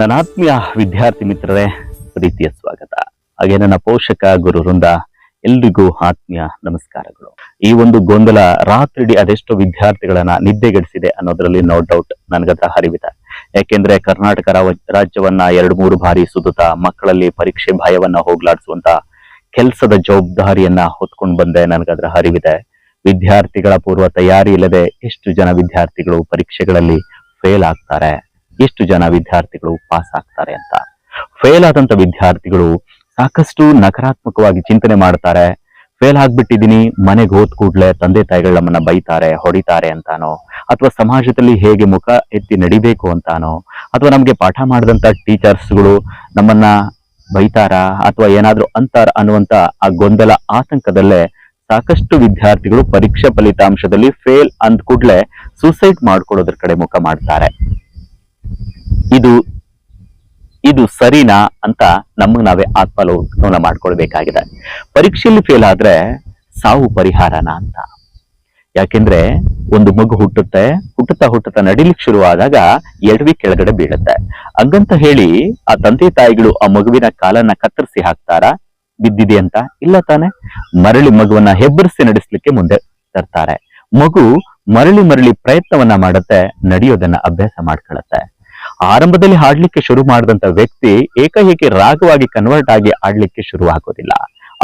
ನನ್ನ ಆತ್ಮೀಯ ವಿದ್ಯಾರ್ಥಿ ಮಿತ್ರರೇ, ಪ್ರೀತಿಯ ಸ್ವಾಗತ. ಹಾಗೆ ನನ್ನ ಪೋಷಕ ಗುರು ವೃಂದ, ಎಲ್ರಿಗೂ ಆತ್ಮೀಯ ನಮಸ್ಕಾರಗಳು. ಈ ಒಂದು ಗೊಂದಲ ರಾತ್ರಿಡಿ ಅದೆಷ್ಟೋ ವಿದ್ಯಾರ್ಥಿಗಳನ್ನ ನಿದ್ದೆಗೆಡಿಸಿದೆ ಅನ್ನೋದ್ರಲ್ಲಿ ನೋ ಡೌಟ್ ನನಗತ್ರ ಹರಿವಿದೆ. ಯಾಕೆಂದ್ರೆ ಕರ್ನಾಟಕ ರಾಜ್ಯವನ್ನ ಎರಡು ಮೂರು ಬಾರಿ ಸುತ್ತುತ್ತಾ ಮಕ್ಕಳಲ್ಲಿ ಪರೀಕ್ಷೆ ಭಯವನ್ನ ಹೋಗ್ಲಾಡಿಸುವಂತ ಕೆಲಸದ ಜವಾಬ್ದಾರಿಯನ್ನ ಹೊತ್ಕೊಂಡು ಬಂದೆ ನನಗದ್ರ ಹರಿವಿದೆ. ವಿದ್ಯಾರ್ಥಿಗಳ ಪೂರ್ವ ತಯಾರಿ ಇಲ್ಲದೆ ಎಷ್ಟು ಜನ ವಿದ್ಯಾರ್ಥಿಗಳು ಪರೀಕ್ಷೆಗಳಲ್ಲಿ ಫೇಲ್ ಆಗ್ತಾರೆ. ಎಷ್ಟು ಜನ ವಿದ್ಯಾರ್ಥಿಗಳು ಪಾಸ್ ಆಗ್ತಾರೆ ಅಂತ. ಫೇಲ್ ಆದಂತ ವಿದ್ಯಾರ್ಥಿಗಳು ಸಾಕಷ್ಟು ನಕಾರಾತ್ಮಕವಾಗಿ ಚಿಂತನೆ ಮಾಡ್ತಾರೆ. ಫೇಲ್ ಆಗ್ಬಿಟ್ಟಿದೀನಿ ಮನೆಗೆ ಹೋದ್ ಕೂಡ್ಲೆ ತಂದೆ ತಾಯಿಗಳು ನಮ್ಮನ್ನ ಬೈತಾರೆ, ಹೊಡಿತಾರೆ ಅಂತಾನೋ, ಅಥವಾ ಸಮಾಜದಲ್ಲಿ ಹೇಗೆ ಮುಖ ಎತ್ತಿ ನಡಿಬೇಕು ಅಂತಾನೋ, ಅಥವಾ ನಮ್ಗೆ ಪಾಠ ಮಾಡಿದಂತ ಟೀಚರ್ಸ್ಗಳು ನಮ್ಮನ್ನ ಬೈತಾರ, ಅಥವಾ ಏನಾದ್ರೂ ಅಂತಾರ ಅನ್ನುವಂತ ಆ ಗೊಂದಲ ಆತಂಕದಲ್ಲೇ ಸಾಕಷ್ಟು ವಿದ್ಯಾರ್ಥಿಗಳು ಪರೀಕ್ಷಾ ಫಲಿತಾಂಶದಲ್ಲಿ ಫೇಲ್ ಅಂದ್ ಕೂಡ್ಲೆ ಸೂಸೈಡ್ ಮಾಡ್ಕೊಳ್ಳೋದ್ರ ಕಡೆ ಮುಖ ಮಾಡ್ತಾರೆ. ಇದು ಇದು ಸರಿನಾ ಅಂತ ನಮಗೆ ನಾವೇ ಆತ್ಮಲೋಕನ ಮಾಡ್ಕೊಳ್ಬೇಕಾಗಿದೆ. ಪರೀಕ್ಷೆಯಲ್ಲಿ ಫೇಲ್ ಆದ್ರೆ ಸಾವು ಪರಿಹಾರನ ಅಂತ. ಯಾಕೆಂದ್ರೆ ಒಂದು ಮಗು ಹುಟ್ಟುತ್ತೆ, ಹುಟ್ಟುತ್ತಾ ಹುಟ್ಟುತ್ತಾ ನಡಿಲಿಕ್ಕೆ ಶುರುವಾದಾಗ ಎಡವಿ ಕೆಳಗಡೆ ಬೀಳುತ್ತೆ. ಹಂಗಂತ ಹೇಳಿ ಆ ತಂದೆ ತಾಯಿಗಳು ಆ ಮಗುವಿನ ಕಾಲನ್ನ ಕತ್ತರಿಸಿ ಹಾಕ್ತಾರ? ಬಿದ್ದಿದೆ ಅಂತ? ಇಲ್ಲ ತಾನೆ. ಮರಳಿ ಮಗುವನ್ನ ಹೆಬ್ಬರಿಸಿ ನಡೆಸಲಿಕ್ಕೆ ಮುಂದೆ ತರ್ತಾರೆ. ಮಗು ಮರಳಿ ಮರಳಿ ಪ್ರಯತ್ನವನ್ನ ಮಾಡುತ್ತೆ, ನಡೆಯೋದನ್ನ ಅಭ್ಯಾಸ ಮಾಡ್ಕೊಳ್ಳುತ್ತೆ ಆರಂಭದಲ್ಲಿ ಹಾಡ್ಲಿಕ್ಕೆ ಶುರು ಮಾಡಿದಂತ ವ್ಯಕ್ತಿ ಏಕಾಏಕಿ ರಾಗವಾಗಿ ಕನ್ವರ್ಟ್ ಆಗಿ ಆಡ್ಲಿಕ್ಕೆ ಶುರು ಆಗೋದಿಲ್ಲ.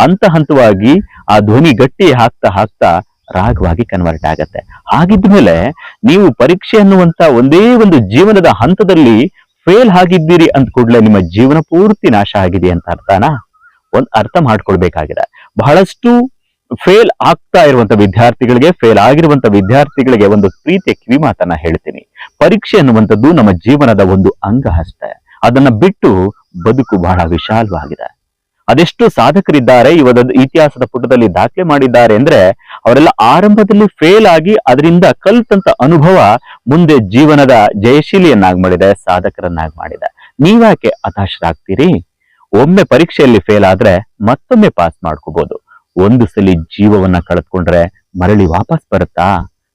ಹಂತ ಹಂತವಾಗಿ ಆ ಧ್ವನಿ ಗಟ್ಟಿ ಹಾಕ್ತಾ ಹಾಕ್ತಾ ರಾಗವಾಗಿ ಕನ್ವರ್ಟ್ ಆಗತ್ತೆ. ಹಾಗಿದ್ಮೇಲೆ ನೀವು ಪರೀಕ್ಷೆ ಅನ್ನುವಂತ ಒಂದೇ ಒಂದು ಜೀವನದ ಹಂತದಲ್ಲಿ ಫೇಲ್ ಆಗಿದ್ದೀರಿ ಅಂತ ಕೂಡಲೇ ನಿಮ್ಮ ಜೀವನ ಪೂರ್ತಿ ನಾಶ ಆಗಿದೆ ಅಂತ ಅರ್ಥನಾ? ಒಂದ್ ಅರ್ಥ ಮಾಡ್ಕೊಳ್ಬೇಕಾಗಿದೆ. ಬಹಳಷ್ಟು ಫೇಲ್ ಆಗ್ತಾ ಇರುವಂತ ವಿದ್ಯಾರ್ಥಿಗಳಿಗೆ, ಫೇಲ್ ಆಗಿರುವಂತ ವಿದ್ಯಾರ್ಥಿಗಳಿಗೆ ಒಂದು ಪ್ರೀತಿಯ ಕಿವಿ ಮಾತನ್ನ ಹೇಳ್ತೀನಿ. ಪರೀಕ್ಷೆ ಅನ್ನುವಂಥದ್ದು ನಮ್ಮ ಜೀವನದ ಒಂದು ಅಂಗ ಅಷ್ಟೇ. ಅದನ್ನ ಬಿಟ್ಟು ಬದುಕು ಬಹಳ ವಿಶಾಲವಾಗಿದೆ. ಅದೆಷ್ಟು ಸಾಧಕರಿದ್ದಾರೆ ಇವದ ಇತಿಹಾಸದ ಪುಟದಲ್ಲಿ ದಾಖಲೆ ಮಾಡಿದ್ದಾರೆ ಅಂದ್ರೆ, ಅವರೆಲ್ಲ ಆರಂಭದಲ್ಲಿ ಫೇಲ್ ಆಗಿ ಅದರಿಂದ ಕಲ್ತಂತ ಅನುಭವ ಮುಂದೆ ಜೀವನದ ಜಯಶೀಲಿಯನ್ನಾಗಿ ಮಾಡಿದೆ, ಸಾಧಕರನ್ನಾಗಿ ಮಾಡಿದೆ. ನೀವ್ಯಾಕೆ ಹತಾಶರಾಗ್ತೀರಿ? ಒಮ್ಮೆ ಪರೀಕ್ಷೆಯಲ್ಲಿ ಫೇಲ್ ಆದ್ರೆ ಮತ್ತೊಮ್ಮೆ ಪಾಸ್ ಮಾಡ್ಕೋಬಹುದು ಒಂದು ಸಲ ಜೀವವನ್ನ ಕಳೆದ್ಕೊಂಡ್ರೆ ಮರಳಿ ವಾಪಸ್ ಬರುತ್ತಾ?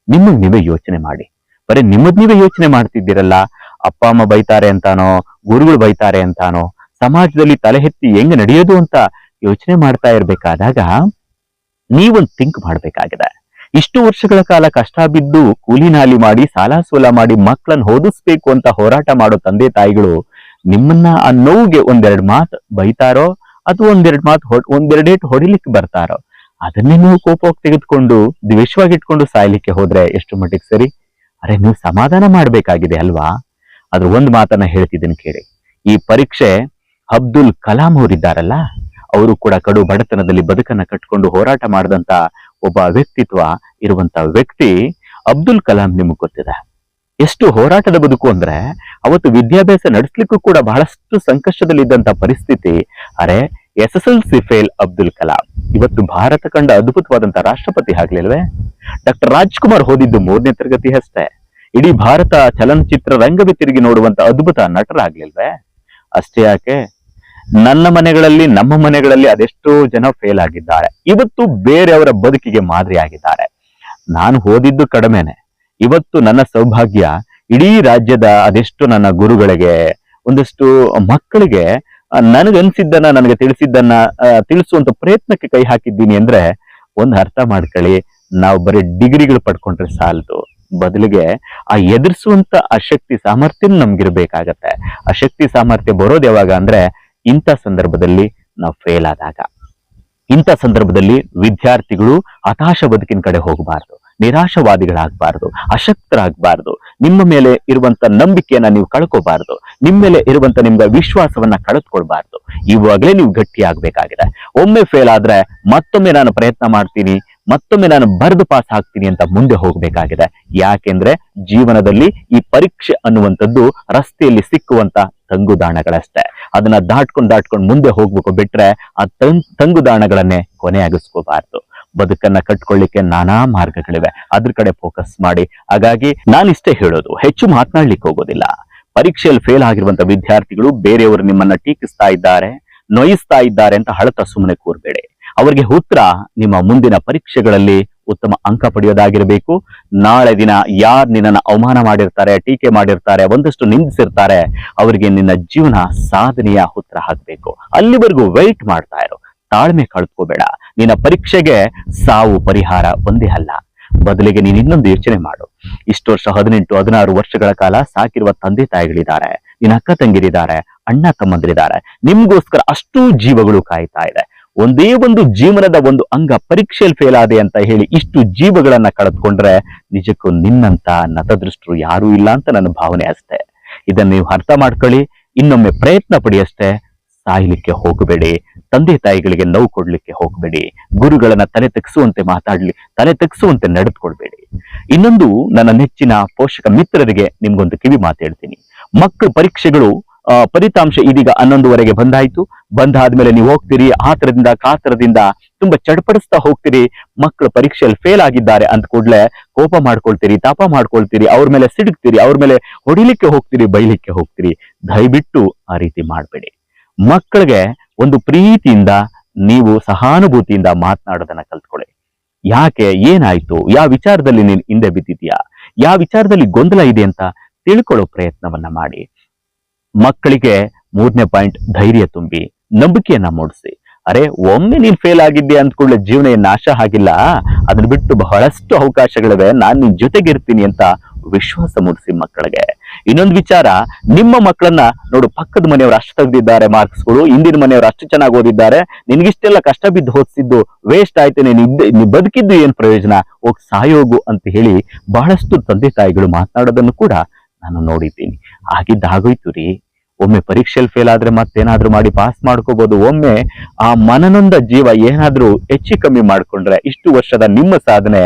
ನಿಮ್ಮ ನೀವೇ ಯೋಚನೆ ಮಾಡಿ. ಬರೀ ನಿಮ್ಮದ್ ನೀವೇ ಯೋಚನೆ ಮಾಡ್ತಿದ್ದೀರಲ್ಲ? ಅಪ್ಪ ಅಮ್ಮ ಬೈತಾರೆ ಅಂತಾನೋ, ಗುರುಗಳು ಬೈತಾರೆ ಅಂತಾನೋ, ಸಮಾಜದಲ್ಲಿ ತಲೆ ಎತ್ತಿ ಹೆಂಗ್ ನಡೆಯೋದು ಅಂತ ಯೋಚನೆ ಮಾಡ್ತಾ ಇರ್ಬೇಕಾದಾಗ ನೀವೊಂದು ಥಿಂಕ್ ಮಾಡ್ಬೇಕಾಗಿದೆ. ಇಷ್ಟು ವರ್ಷಗಳ ಕಾಲ ಕಷ್ಟ ಬಿದ್ದು ಕೂಲಿ ನಾಲಿ ಮಾಡಿ, ಸಾಲ ಸೋಲ ಮಾಡಿ ಮಕ್ಕಳನ್ನ ಓದಿಸ್ಬೇಕು ಅಂತ ಹೋರಾಟ ಮಾಡೋ ತಂದೆ ತಾಯಿಗಳು ನಿಮ್ಮನ್ನ ಆ ನೋವಿಗೆ ಒಂದೆರಡು ಮಾತು ಬೈತಾರೋ ಅಥವಾ ಒಂದೆರಡು ಮಾತು ಒಂದೆರಡು ಒಂದೆರಡೇಟ್ ಹೊಡಿಲಿಕ್ಕೆ ಬರ್ತಾರೋ? ಅದನ್ನೇ ನೀವು ಕೋಪವಾಗಿ ತೆಗೆದುಕೊಂಡು ದ್ವೇಷವಾಗಿ ಇಟ್ಕೊಂಡು ಸಾಯ್ಲಿಕ್ಕೆ ಹೋದ್ರೆ ಎಷ್ಟು ಮಟ್ಟಿಗೆ ಸರಿ? ಅರೆ, ನೀವು ಸಮಾಧಾನ ಮಾಡ್ಬೇಕಾಗಿದೆ ಅಲ್ವಾ? ಅದ್ರ ಒಂದು ಮಾತನ್ನ ಹೇಳ್ತಿದ್ದೀನಿ ಕೇಳಿ. ಈ ಪರೀಕ್ಷೆ ಅಬ್ದುಲ್ ಕಲಾಂ ಅವರಿದ್ದಾರಲ್ಲ, ಅವರು ಕೂಡ ಕಡು ಬಡತನದಲ್ಲಿ ಬದುಕನ್ನ ಕಟ್ಕೊಂಡು ಹೋರಾಟ ಮಾಡಿದಂತ ಒಬ್ಬ ವ್ಯಕ್ತಿತ್ವ ಇರುವಂತ ವ್ಯಕ್ತಿ ಅಬ್ದುಲ್ ಕಲಾಂ ನಿಮಗೆ ಗೊತ್ತಿದೆ. ಎಷ್ಟು ಹೋರಾಟದ ಬದುಕು ಅಂದ್ರೆ, ಅವತ್ತು ವಿದ್ಯಾಭ್ಯಾಸ ನಡೆಸ್ಲಿಕ್ಕೂ ಕೂಡ ಬಹಳಷ್ಟು ಸಂಕಷ್ಟದಲ್ಲಿದ್ದಂತ ಪರಿಸ್ಥಿತಿ, ಅರೆ S S L C fail Abdul Kalam. ಇವತ್ತು ಭಾರತ ಕಂಡ ಅದ್ಭುತವಾದಂತ ರಾಷ್ಟ್ರಪತಿ ಆಗ್ಲಿಲ್ವೇ? ಡಾಕ್ಟರ್ ರಾಜ್ಕುಮಾರ್ ಓದಿದ್ದು ಮೂರನೇ ತರಗತಿ ಅಷ್ಟೇ. ಇಡೀ ಭಾರತ ಚಲನಚಿತ್ರ ರಂಗವೇ ತಿರುಗಿ ನೋಡುವಂತ ಅದ್ಭುತ ನಟರಾಗ್ಲಿಲ್ವೇ? ಅಷ್ಟೇ ಯಾಕೆ? ನನ್ನ ಮನೆಗಳಲ್ಲಿ, ನಮ್ಮ ಮನೆಗಳಲ್ಲಿ ಅದೆಷ್ಟೋ ಜನ ಫೇಲ್ ಆಗಿದ್ದಾರೆ. ಇವತ್ತು ಬೇರೆಯವರ ಬದುಕಿಗೆ ಮಾದರಿ ಆಗಿದ್ದಾರೆ. ನಾನು ಓದಿದ್ದು ಕಡಿಮೆನೆ. ಇವತ್ತು ನನ್ನ ಸೌಭಾಗ್ಯ ಇಡೀ ರಾಜ್ಯದ ಅದೆಷ್ಟು ನನ್ನ ಗುರುಗಳಿಗೆ, ಒಂದಷ್ಟು ಮಕ್ಕಳಿಗೆ ನನಗನ್ಸಿದ್ದನ್ನ, ನನಗೆ ತಿಳಿಸಿದ್ದನ್ನ ತಿಳಿಸುವಂತ ಪ್ರಯತ್ನಕ್ಕೆ ಕೈ ಹಾಕಿದ್ದೀನಿ ಅಂದ್ರೆ ಒಂದು ಅರ್ಥ ಮಾಡ್ಕೊಳ್ಳಿ. ನಾವು ಬರೀ ಡಿಗ್ರಿಗಳು ಪಡ್ಕೊಂಡ್ರೆ ಸಾಲದು. ಬದಲಿಗೆ ಆ ಎದುರಿಸುವಂತ ಆ ಶಕ್ತಿ ಸಾಮರ್ಥ್ಯ ನಮ್ಗಿರ್ಬೇಕಾಗತ್ತೆ. ಆ ಶಕ್ತಿ, ಸಾಮರ್ಥ್ಯ ಬರೋದು ಯಾವಾಗ ಅಂದ್ರೆ ಇಂಥ ಸಂದರ್ಭದಲ್ಲಿ ನಾವು ಫೇಲ್ ಆದಾಗ. ಇಂಥ ಸಂದರ್ಭದಲ್ಲಿ ವಿದ್ಯಾರ್ಥಿಗಳು ಹತಾಶ ಬದುಕಿನ ಕಡೆ ಹೋಗಬಾರ್ದು. ನಿರಾಶವಾದಿಗಳಾಗಬಾರ್ದು, ಅಶಕ್ತರಾಗಬಾರ್ದು. ನಿಮ್ಮ ಮೇಲೆ ಇರುವಂತ ನಂಬಿಕೆಯನ್ನ ನೀವು ಕಳ್ಕೋಬಾರ್ದು. ನಿಮ್ಮ ಮೇಲೆ ಇರುವಂತ ನಿಮ್ಗೆ ವಿಶ್ವಾಸವನ್ನ ಕಳೆದುಕೊಳ್ಬಾರ್ದು. ಇವಾಗಲೇ ನೀವು ಗಟ್ಟಿ ಆಗ್ಬೇಕಾಗಿದೆ ಒಮ್ಮೆ ಫೇಲ್ ಆದ್ರೆ ಮತ್ತೊಮ್ಮೆ ನಾನು ಪ್ರಯತ್ನ ಮಾಡ್ತೀನಿ, ಮತ್ತೊಮ್ಮೆ ನಾನು ಬರೆದು ಪಾಸ್ ಆಗ್ತೀನಿ ಅಂತ ಮುಂದೆ ಹೋಗಬೇಕಾಗಿದೆ. ಯಾಕೆಂದ್ರೆ ಜೀವನದಲ್ಲಿ ಈ ಪರೀಕ್ಷೆ ಅನ್ನುವಂಥದ್ದು ರಸ್ತೆಯಲ್ಲಿ ಸಿಕ್ಕುವಂತ ತಂಗುದಾಣಗಳಷ್ಟೇ. ಅದನ್ನ ದಾಟ್ಕೊಂಡು ದಾಟ್ಕೊಂಡು ಮುಂದೆ ಹೋಗ್ಬೇಕು ಬಿಟ್ರೆ ಆ ತಂಗುದಾಣಗಳನ್ನೇ ಕೊನೆಯಾಗಿಸ್ಕೋಬಾರ್ದು. ಬದುಕನ್ನ ಕಟ್ಕೊಳ್ಳಿಕ್ಕೆ ನಾನಾ ಮಾರ್ಗಗಳಿವೆ. ಅದ್ರ ಕಡೆ ಫೋಕಸ್ ಮಾಡಿ. ಹಾಗಾಗಿ ನಾನಿಷ್ಟೇ ಹೇಳೋದು, ಹೆಚ್ಚು ಮಾತನಾಡ್ಲಿಕ್ಕೆ ಹೋಗೋದಿಲ್ಲ. ಪರೀಕ್ಷೆಯಲ್ಲಿ ಫೇಲ್ ಆಗಿರುವಂತ ವಿದ್ಯಾರ್ಥಿಗಳು ಬೇರೆಯವರು ನಿಮ್ಮನ್ನ ಟೀಕಿಸ್ತಾ ಇದ್ದಾರೆ, ನೋಯಿಸ್ತಾ ಇದ್ದಾರೆ ಅಂತ ಹಳತ ಸುಮ್ಮನೆ ಕೂರ್ಬೇಡಿ. ಅವರಿಗೆ ಉತ್ತರ ನಿಮ್ಮ ಮುಂದಿನ ಪರೀಕ್ಷೆಗಳಲ್ಲಿ ಉತ್ತಮ ಅಂಕ ಪಡೆಯೋದಾಗಿರಬೇಕು. ನಾಳೆ ದಿನ ಯಾರು ನಿನ್ನನ್ನು ಅವಮಾನ ಮಾಡಿರ್ತಾರೆ, ಟೀಕೆ ಮಾಡಿರ್ತಾರೆ, ಒಂದಷ್ಟು ನಿಂದಿಸಿರ್ತಾರೆ, ಅವರಿಗೆ ನಿನ್ನ ಜೀವನ ಸಾಧನೆಯ ಉತ್ತರ ಹಾಕಬೇಕು. ಅಲ್ಲಿವರೆಗೂ ವೆಯ್ಟ್ ಮಾಡ್ತಾ ಇರೋ. ತಾಳ್ಮೆ ಕಳ್ಕೋಬೇಡ. ನಿನ್ನ ಪರೀಕ್ಷೆಗೆ ಸಾವು ಪರಿಹಾರ ಒಂದೇ ಅಲ್ಲ. ಬದಲಿಗೆ ನೀನು ಇನ್ನೊಂದು ಯೋಚನೆ ಮಾಡು. ಇಷ್ಟು ವರ್ಷ ಹದಿನೆಂಟು, ಹದಿನಾರು ವರ್ಷಗಳ ಕಾಲ ಸಾಕಿರುವ ತಂದೆ ತಾಯಿಗಳಿದ್ದಾರೆ. ನಿನ್ನ ಅಕ್ಕ ತಂಗಿರಿದ್ದಾರೆ, ಅಣ್ಣ ತಮ್ಮಂದಿರಿದ್ದಾರೆ. ನಿಮ್ಗೋಸ್ಕರ ಅಷ್ಟೂ ಜೀವಗಳು ಕಾಯ್ತಾ ಇದೆ. ಒಂದೇ ಒಂದು ಜೀವನದ ಒಂದು ಅಂಗ ಪರೀಕ್ಷೆಯಲ್ಲಿ ಫೇಲ್ ಆದೆ ಅಂತ ಹೇಳಿ ಇಷ್ಟು ಜೀವಗಳನ್ನ ಕಳೆದುಕೊಂಡ್ರೆ ನಿಜಕ್ಕೂ ನಿನ್ನಂತ ನತದೃಷ್ಟರು ಯಾರೂ ಇಲ್ಲ ಅಂತ ನನ್ನ ಭಾವನೆ ಅಷ್ಟೇ. ಇದನ್ನ ನೀವು ಅರ್ಥ ಮಾಡ್ಕೊಳ್ಳಿ, ಇನ್ನೊಮ್ಮೆ ಪ್ರಯತ್ನ ಪಡಿಯಷ್ಟೇ ಸಾಯ್ಲಿಕ್ಕೆ ಹೋಗಬೇಡಿ. ತಂದೆ ತಾಯಿಗಳಿಗೆ ನೋವು ಕೊಡ್ಲಿಕ್ಕೆ ಹೋಗಬೇಡಿ. ಗುರುಗಳನ್ನ ತಲೆ ತೆಗೆಸುವಂತೆ ಮಾತಾಡ್ಲಿ, ತಲೆ ತೆಗೆಸುವಂತೆ ನಡೆದುಕೊಳ್ಬೇಡಿ. ಇನ್ನೊಂದು ನನ್ನ ನೆಚ್ಚಿನ ಪೋಷಕ ಮಿತ್ರರಿಗೆ ನಿಮ್ಗೊಂದು ಕಿವಿ ಮಾತು ಹೇಳ್ತೀನಿ. ಮಕ್ಕಳ ಪರೀಕ್ಷೆಗಳು ಫಲಿತಾಂಶ ಇದೀಗ ಹನ್ನೊಂದುವರೆಗೆ ಬಂದಾಯ್ತು. ಬಂದಾದ್ಮೇಲೆ ನೀವು ಹೋಗ್ತೀರಿ, ಆತರದಿಂದ, ಕಾತರದಿಂದ ತುಂಬಾ ಚಡಪಡಿಸ್ತಾ ಹೋಗ್ತೀರಿ. ಮಕ್ಕಳು ಪರೀಕ್ಷೆಯಲ್ಲಿ ಫೇಲ್ ಆಗಿದ್ದಾರೆ ಅಂತ ಕೂಡ್ಲೆ ಕೋಪ ಮಾಡ್ಕೊಳ್ತೀರಿ, ತಾಪ ಮಾಡ್ಕೊಳ್ತೀರಿ, ಅವ್ರ ಮೇಲೆ ಸಿಡುಕ್ತೀರಿ, ಅವ್ರ ಮೇಲೆ ಹೊಡಿಲಿಕ್ಕೆ ಹೋಗ್ತೀರಿ, ಬೈಲಿಕ್ಕೆ ಹೋಗ್ತೀರಿ. ದಯವಿಟ್ಟು ಆ ರೀತಿ ಮಾಡಬೇಡಿ. ಮಕ್ಕಳಿಗೆ ಒಂದು ಪ್ರೀತಿಯಿಂದ ನೀವು ಸಹಾನುಭೂತಿಯಿಂದ ಮಾತನಾಡೋದನ್ನ ಕಲ್ತ್ಕೊಳ್ಳಿ. ಯಾಕೆ? ಏನಾಯ್ತು? ಯಾವ ವಿಚಾರದಲ್ಲಿ ನೀನು ಹಿಂದೆ ಬಿದ್ದಿದ್ಯಾ ಯಾವ ವಿಚಾರದಲ್ಲಿ ಗೊಂದಲ ಇದೆ ಅಂತ ತಿಳ್ಕೊಳ್ಳೋ ಪ್ರಯತ್ನವನ್ನ ಮಾಡಿ. ಮಕ್ಕಳಿಗೆ ಮೂರನೇ ಪಾಯಿಂಟ್, ಧೈರ್ಯ ತುಂಬಿ, ನಂಬಿಕೆಯನ್ನ ಮೂಡಿಸಿ. ಅರೆ, ಒಮ್ಮೆ ನೀನ್ ಫೇಲ್ ಆಗಿದ್ದೆ ಅಂದ್ಕೊಳ್ಳೆ ಜೀವನ ಏನ್ ನಾಶ ಆಗಿಲ್ಲ? ಅದನ್ನ ಬಿಟ್ಟು ಬಹಳಷ್ಟು ಅವಕಾಶಗಳಿವೆ. ನಾನು ನಿನ್ ಜೊತೆಗಿರ್ತೀನಿ ಅಂತ ವಿಶ್ವಾಸ ಮೂಡಿಸಿ ಮಕ್ಕಳಿಗೆ. ಇನ್ನೊಂದು ವಿಚಾರ, ನಿಮ್ಮ ಮಕ್ಕಳನ್ನ ನೋಡು, ಪಕ್ಕದ ಮನೆಯವರು ಅಷ್ಟು ತೆಗೆದಿದ್ದಾರೆ ಮಾರ್ಕ್ಸ್ಗಳು ಹಿಂದಿನ ಮನೆಯವರು ಅಷ್ಟು ಚೆನ್ನಾಗಿ ಓದಿದ್ದಾರೆ, ನಿನ್ಗಿಷ್ಟೆಲ್ಲ ಕಷ್ಟ ಬಿದ್ದು ಓದಿಸಿದ್ದು ವೇಸ್ಟ್ ಆಯ್ತು, ನೀನು ಬದುಕಿದ್ದು ಏನ್ ಪ್ರಯೋಜನ? ಹೋಗಿ ಸಾಯೋಗು ಅಂತ ಹೇಳಿ ಬಹಳಷ್ಟು ತಂದೆ ತಾಯಿಗಳು ಮಾತನಾಡೋದನ್ನು ಕೂಡ ನಾನು ನೋಡಿದ್ದೀನಿ. ಆಗಿದ್ದಾಗೋಯ್ತು ರೀ. ಒಮ್ಮೆ ಪರೀಕ್ಷೆಯಲ್ಲಿ ಫೇಲ್ ಆದ್ರೆ ಮತ್ತೇನಾದ್ರೂ ಮಾಡಿ ಪಾಸ್ ಮಾಡ್ಕೋಬಹುದು ಒಮ್ಮೆ ಆ ಮನನೊಂದ ಜೀವ ಏನಾದ್ರೂ ಹೆಚ್ಚು ಕಮ್ಮಿ ಮಾಡ್ಕೊಂಡ್ರೆ, ಇಷ್ಟು ವರ್ಷದ ನಿಮ್ಮ ಸಾಧನೆ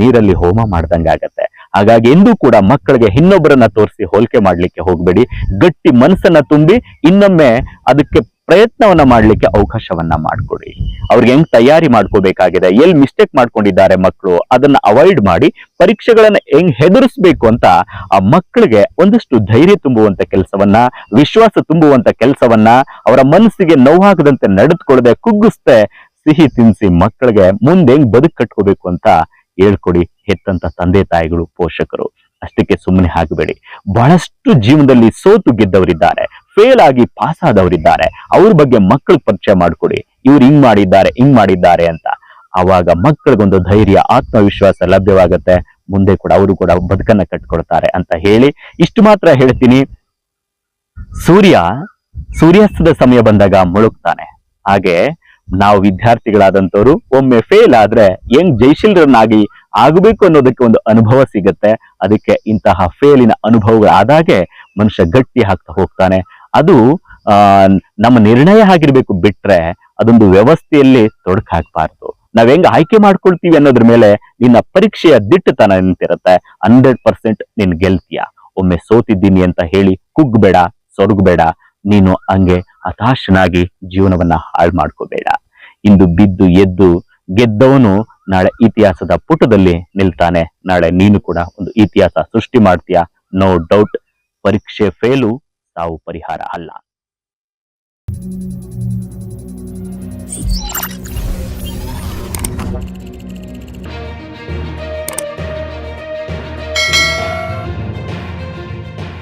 ನೀರಲ್ಲಿ ಹೋಮ ಮಾಡ್ದಂಗಾಗತ್ತೆ. ಹಾಗಾಗಿ ಎಂದೂ ಕೂಡ ಮಕ್ಕಳಿಗೆ ಇನ್ನೊಬ್ಬರನ್ನ ತೋರಿಸಿ ಹೋಲಿಕೆ ಮಾಡಲಿಕ್ಕೆ ಹೋಗಬೇಡಿ. ಗಟ್ಟಿ ಮನಸ್ಸನ್ನ ತುಂಬಿ ಇನ್ನೊಮ್ಮೆ ಅದಕ್ಕೆ ಪ್ರಯತ್ನವನ್ನ ಮಾಡಲಿಕ್ಕೆ ಅವಕಾಶವನ್ನ ಮಾಡಿಕೊಡಿ. ಅವ್ರಿಗೆ ಹೆಂಗ್ ತಯಾರಿ ಮಾಡ್ಕೋಬೇಕಾಗಿದೆ, ಎಲ್ಲಿ ಮಿಸ್ಟೇಕ್ ಮಾಡ್ಕೊಂಡಿದ್ದಾರೆ ಮಕ್ಕಳು ಅದನ್ನ ಅವಾಯ್ಡ್ ಮಾಡಿ ಪರೀಕ್ಷೆಗಳನ್ನ ಹೆಂಗ್ ಹೆದರಿಸ್ಬೇಕು ಅಂತ ಆ ಮಕ್ಕಳಿಗೆ ಒಂದಷ್ಟು ಧೈರ್ಯ ತುಂಬುವಂತ ಕೆಲಸವನ್ನ, ವಿಶ್ವಾಸ ತುಂಬುವಂತ ಕೆಲಸವನ್ನ, ಅವರ ಮನಸ್ಸಿಗೆ ನೋವಾಗದಂತೆ ನಡೆದುಕೊಳ್ಳದೆ ಕುಗ್ಗಿಸ್ದೆ ಸಿಹಿ ತಿನ್ಸಿ ಮಕ್ಕಳಿಗೆ ಮುಂದೆ ಹೆಂಗ್ ಬದುಕು ಕಟ್ಕೋಬೇಕು ಅಂತ ಹೇಳ್ಕೊಡಿ, ಹೆತ್ತಂತ ತಂದೆ ತಾಯಿಗಳು, ಪೋಷಕರು, ಅಷ್ಟಕ್ಕೆ ಸುಮ್ಮನೆ ಆಗಬೇಡಿ ಬಹಳಷ್ಟು ಜೀವನದಲ್ಲಿ ಸೋತು ಗೆದ್ದವರಿದ್ದಾರೆ ಫೇಲ್ ಆಗಿ ಪಾಸ್ ಆದವರಿದ್ದಾರೆ. ಅವ್ರ ಬಗ್ಗೆ ಮಕ್ಕಳು ಪರಿಚಯ ಮಾಡ್ಕೊಡಿ. ಇವ್ರು ಹಿಂಗ್ ಮಾಡಿದ್ದಾರೆ ಹಿಂಗ್ ಮಾಡಿದ್ದಾರೆ ಅಂತ. ಅವಾಗ ಮಕ್ಕಳಿಗೊಂದು ಧೈರ್ಯ, ಆತ್ಮವಿಶ್ವಾಸ ಲಭ್ಯವಾಗುತ್ತೆ. ಮುಂದೆ ಕೂಡ ಅವರು ಕೂಡ ಬದುಕನ್ನ ಕಟ್ಕೊಳ್ತಾರೆ ಅಂತ ಹೇಳಿ ಇಷ್ಟು ಮಾತ್ರ ಹೇಳ್ತೀನಿ. ಸೂರ್ಯ ಸೂರ್ಯಾಸ್ತದ ಸಮಯ ಬಂದಾಗ ಮುಳುಗ್ತಾನೆ. ಹಾಗೆ ನಾವು ವಿದ್ಯಾರ್ಥಿಗಳಾದಂಥವ್ರು ಒಮ್ಮೆ ಫೇಲ್ ಆದ್ರೆ ಹೆಂಗ್ ಜೈಶೀಲರನ್ನಾಗಿ ಆಗಬೇಕು ಅನ್ನೋದಕ್ಕೆ ಒಂದು ಅನುಭವ ಸಿಗುತ್ತೆ. ಅದಕ್ಕೆ ಇಂತಹ ಫೇಲಿನ ಅನುಭವಗಳಾದಾಗೆ ಮನುಷ್ಯ ಗಟ್ಟಿ ಹಾಕ್ತಾ ಹೋಗ್ತಾನೆ. ಅದು ನಮ್ಮ ನಿರ್ಣಯ ಆಗಿರ್ಬೇಕು ಬಿಟ್ರೆ ಅದೊಂದು ವ್ಯವಸ್ಥೆಯಲ್ಲಿ ತೊಡಕಾಕ್ಬಾರ್ದು ನಾವ್ ಹೆಂಗ್ ಆಯ್ಕೆ ಮಾಡ್ಕೊಳ್ತೀವಿ ಅನ್ನೋದ್ರ ಮೇಲೆ ನಿನ್ನ ಪರೀಕ್ಷೆಯ ದಿಟ್ಟತನ ನಿಂತಿರುತ್ತೆ ಹಂಡ್ರೆಡ್ ಪರ್ಸೆಂಟ್ ನೀನ್ ಗೆಲ್ತೀಯ. ಒಮ್ಮೆ ಸೋತಿದ್ದೀನಿ ಅಂತ ಹೇಳಿ ಕುಗ್ಬೇಡ, ಸೊರಗಬೇಡ, ನೀನು ಹಂಗೆ ಹತಾಶನಾಗಿ ಜೀವನವನ್ನ ಹಾಳು ಮಾಡ್ಕೋಬೇಡ. ಇಂದು ಬಿದ್ದು ಎದ್ದು ಗೆದ್ದವನು ನಾಳೆ ಇತಿಹಾಸದ ಪುಟದಲ್ಲಿ ನಿಲ್ತಾನೆ. ನಾಳೆ ನೀನು ಕೂಡ ಒಂದು ಇತಿಹಾಸ ಸೃಷ್ಟಿ ಮಾಡ್ತೀಯ? ನೋ ಡೌಟ್ ಪರೀಕ್ಷೆ ಫೇಲು ತಾವು ಪರಿಹಾರ ಅಲ್ಲ.